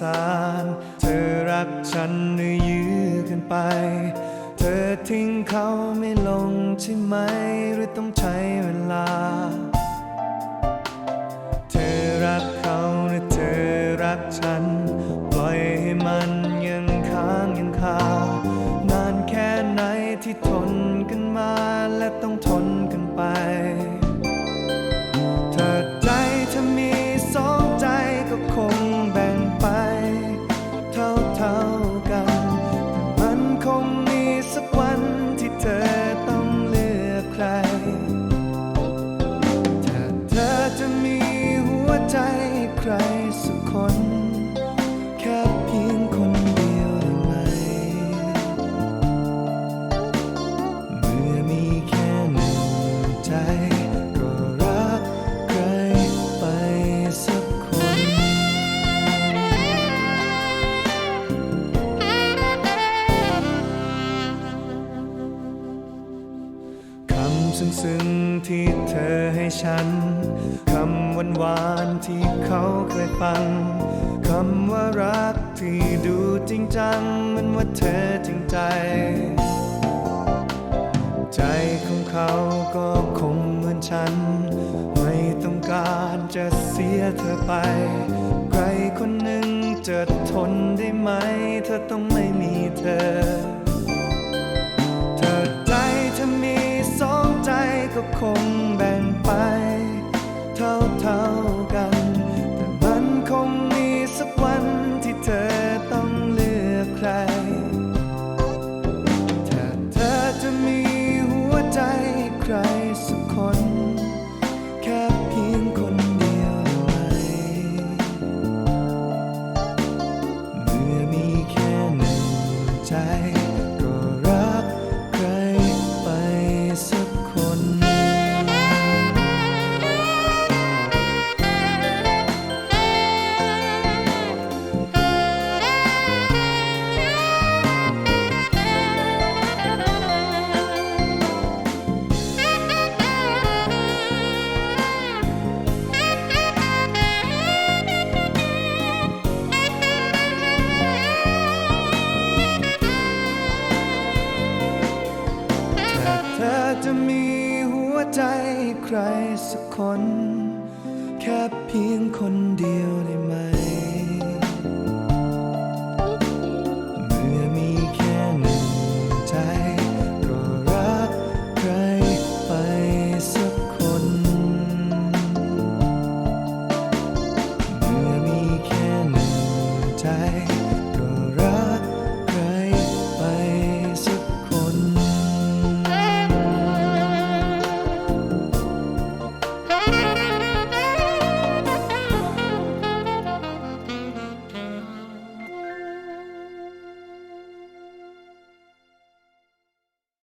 สาร เธอรักฉันหรือยื้อกันไป เธอทิ้งเขาไม่ลงใช่ไหมหรือต้องใช้เวลา เธอรักเขาหรือเธอรักฉัน ปล่อยให้มันยังค้างยังคานานแค่ไหนที่ทน ใจใคร ซึ้งๆที่เธอให้ฉัน คำหวานหวานๆที่เขาเคยฟัง คำว่ารักที่ดูจริงจังเหมันว่าเธอจริงใจ ใจของเขาก็คงเหมือนฉัน ไม่ต้องการจะเสียเธอไป ใครคนหนึ่งจะทนได้ไหมเธอต้องไม่มีเธอ คงแบ่งไป เท่าเท่าๆกัน แต่มันคงมีสักวันที่เธอต้องเลือกใคร ถ้าเธอจะมีหัวใจใครสักคน แค่เพียงคนเดียวได้ไหมเมื่อมีแค่หนึ่งใจ ใจใครสักคน แค่เพียงคนเดียวได้ไหม